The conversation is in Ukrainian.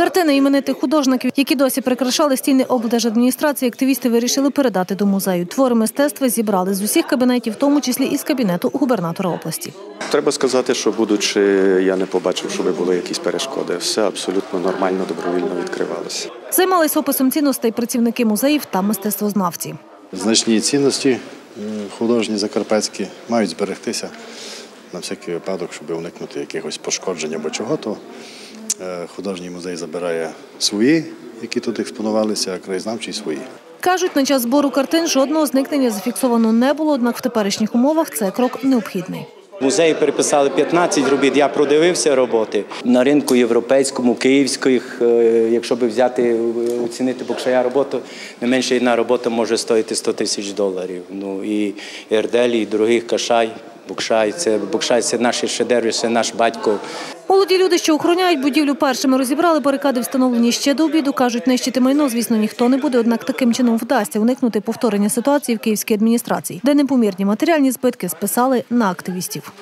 Картини іменитих художників, які досі прикрашали стіни облдержадміністрації, активісти вирішили передати до музею. Твори мистецтва зібрали з усіх кабінетів, в тому числі і з кабінету губернатора області. Треба сказати, що будучи, я не побачив, щоб були якісь перешкоди. Все абсолютно нормально, добровільно відкривалося. Займались описом цінностей працівники музеїв та мистецтвознавці. Значні цінності художні закарпатські мають зберегтися на всякий випадок, щоб уникнути якихось пошкоджень або чого, то художній музей забирає свої, які тут експонувалися, а краєзнавчий свої. Кажуть, на час збору картин жодного зникнення зафіксовано не було, однак в теперішніх умовах це крок необхідний. Музеї переписали 15 робіт. Я продивився роботи на ринку європейському, київських. е, Якщо би взяти е, оцінити Бокшая роботу, не менше одна робота може стоїти 100 тисяч доларів. Ну і Ерделі, і дорогих Кашай, Бокшай. Це Бокшай це наші шедеври, це наш батько. Молоді люди, що охороняють будівлю першими, розібрали барикади, встановлені ще до обіду. кажуть, нищити майно, звісно, ніхто не буде. Однак таким чином вдасться уникнути повторення ситуації в київській адміністрації, де непомірні матеріальні збитки списали на активістів.